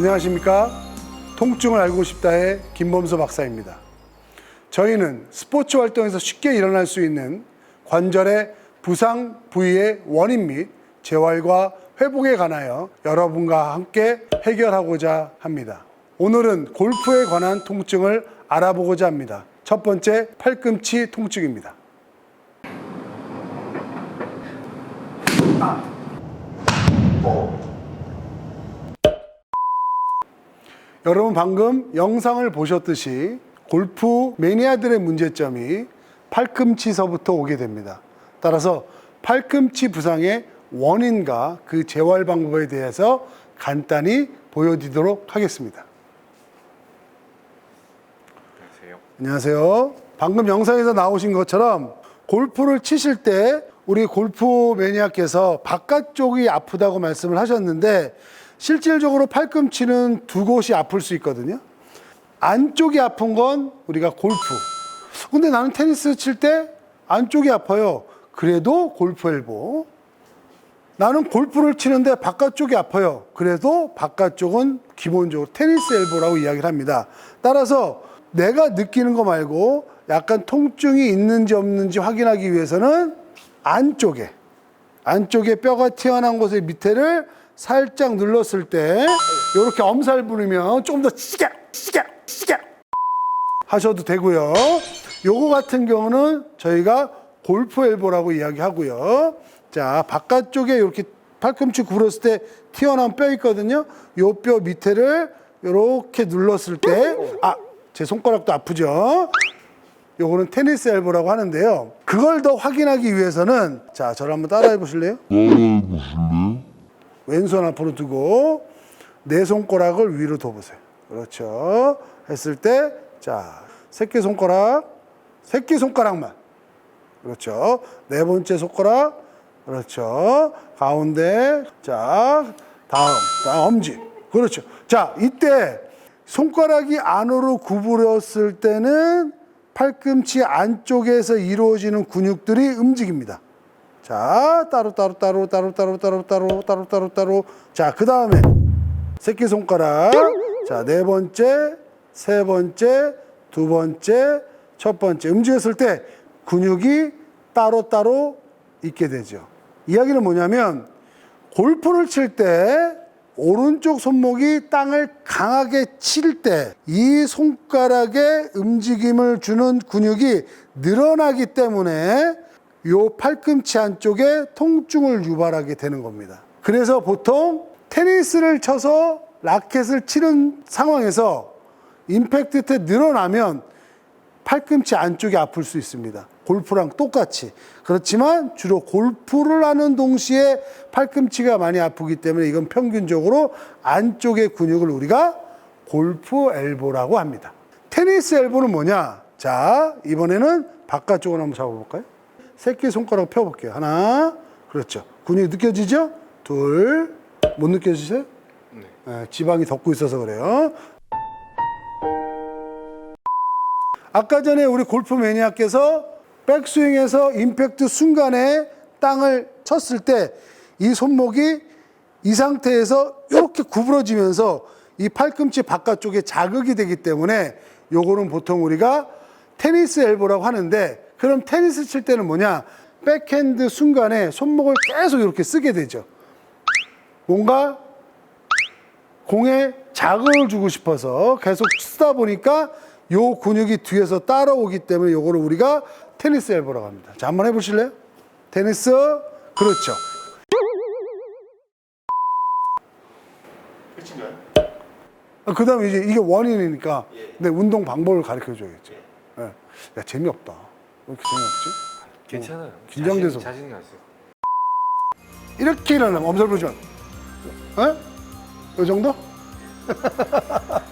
안녕하십니까. 통증을 알고 싶다의 김범수 박사입니다. 저희는 스포츠 활동에서 쉽게 일어날 수 있는 관절의 부상 부위의 원인 및 재활과 회복에 관하여 여러분과 함께 해결하고자 합니다. 오늘은 골프에 관한 통증을 알아보고자 합니다. 첫 번째, 팔꿈치 통증입니다. 여러분 방금 영상을 보셨듯이 골프 매니아들의 문제점이 팔꿈치서부터 오게 됩니다. 따라서 팔꿈치 부상의 원인과 그 재활 방법에 대해서 간단히 보여드리도록 하겠습니다. 안녕하세요. 안녕하세요. 방금 영상에서 나오신 것처럼 골프를 치실 때 우리 골프 매니아께서 바깥쪽이 아프다고 말씀을 하셨는데 실질적으로 팔꿈치는 두 곳이 아플 수 있거든요. 안쪽이 아픈 건 우리가 골프. 근데 나는 테니스 칠 때 안쪽이 아파요. 그래도 골프 엘보. 나는 골프를 치는데 바깥쪽이 아파요. 그래도 바깥쪽은 기본적으로 테니스 엘보라고 이야기를 합니다. 따라서 내가 느끼는 거 말고 약간 통증이 있는지 없는지 확인하기 위해서는 안쪽에 안쪽에 뼈가 튀어나온 곳의 밑에를 살짝 눌렀을 때 이렇게 엄살 부리면 조금 더 시게 시게 시게 하셔도 되고요. 요거 같은 경우는 저희가 골프 엘보라고 이야기하고요. 자, 바깥쪽에 이렇게 팔꿈치 구부렸을 때 튀어나온 뼈 있거든요. 요 뼈 밑에를 이렇게 눌렀을 때, 아, 제 손가락도 아프죠? 요거는 테니스 엘보라고 하는데요. 그걸 더 확인하기 위해서는, 자, 저를 한번 따라해 보실래요? 왼손 앞으로 두고 내 손가락을 위로 둬보세요. 그렇죠. 했을 때, 자, 새끼 손가락, 새끼 손가락만. 그렇죠. 네 번째 손가락. 그렇죠. 가운데. 자, 다음. 자, 엄지. 그렇죠. 자, 이때 손가락이 안으로 구부렸을 때는 팔꿈치 안쪽에서 이루어지는 근육들이 움직입니다. 자, 따로 따로 따로 따로 따로 따로 따로 따로 따로 따로. 자, 그 다음에 새끼 손가락. 자, 네 번째, 세 번째, 두 번째, 첫 번째. 움직였을 때 근육이 따로 따로 있게 되죠. 이야기는 뭐냐면 골프를 칠 때 오른쪽 손목이 땅을 강하게 칠 때 이 손가락에 움직임을 주는 근육이 늘어나기 때문에 요 팔꿈치 안쪽에 통증을 유발하게 되는 겁니다. 그래서 보통 테니스를 쳐서 라켓을 치는 상황에서 임팩트 때 늘어나면 팔꿈치 안쪽이 아플 수 있습니다. 골프랑 똑같이. 그렇지만 주로 골프를 하는 동시에 팔꿈치가 많이 아프기 때문에 이건 평균적으로 안쪽의 근육을 우리가 골프 엘보라고 합니다. 테니스 엘보는 뭐냐? 자, 이번에는 바깥쪽으로 한번 잡아볼까요? 새끼 손가락 펴볼게요. 하나. 그렇죠. 근육이 느껴지죠? 둘. 못 느껴지세요? 네. 예, 지방이 덮고 있어서 그래요. 아까 전에 우리 골프 매니아께서 백스윙에서 임팩트 순간에 땅을 쳤을 때 이 손목이 이 상태에서 이렇게 구부러지면서 이 팔꿈치 바깥쪽에 자극이 되기 때문에 요거는 보통 우리가 테니스 엘보라고 하는데 그럼 테니스 칠 때는 뭐냐 백핸드 순간에 손목을 계속 이렇게 쓰게 되죠. 뭔가 공에 자극을 주고 싶어서 계속 쓰다 보니까 요 근육이 뒤에서 따라오기 때문에 요거를 우리가 테니스 엘보라고 합니다. 자, 한번 해보실래요? 테니스, 그렇죠. 끝인가요? 그 다음에 이제 이게 원인이니까 내 운동 방법을 가르쳐 줘야겠죠. 예. 야, 재미없다. 왜 이렇게 재미없지? 괜찮아요. 긴장돼서. 자신, 자신이 가세요. 이렇게 일어나면 엄살 부르지 마. 예? 이 정도?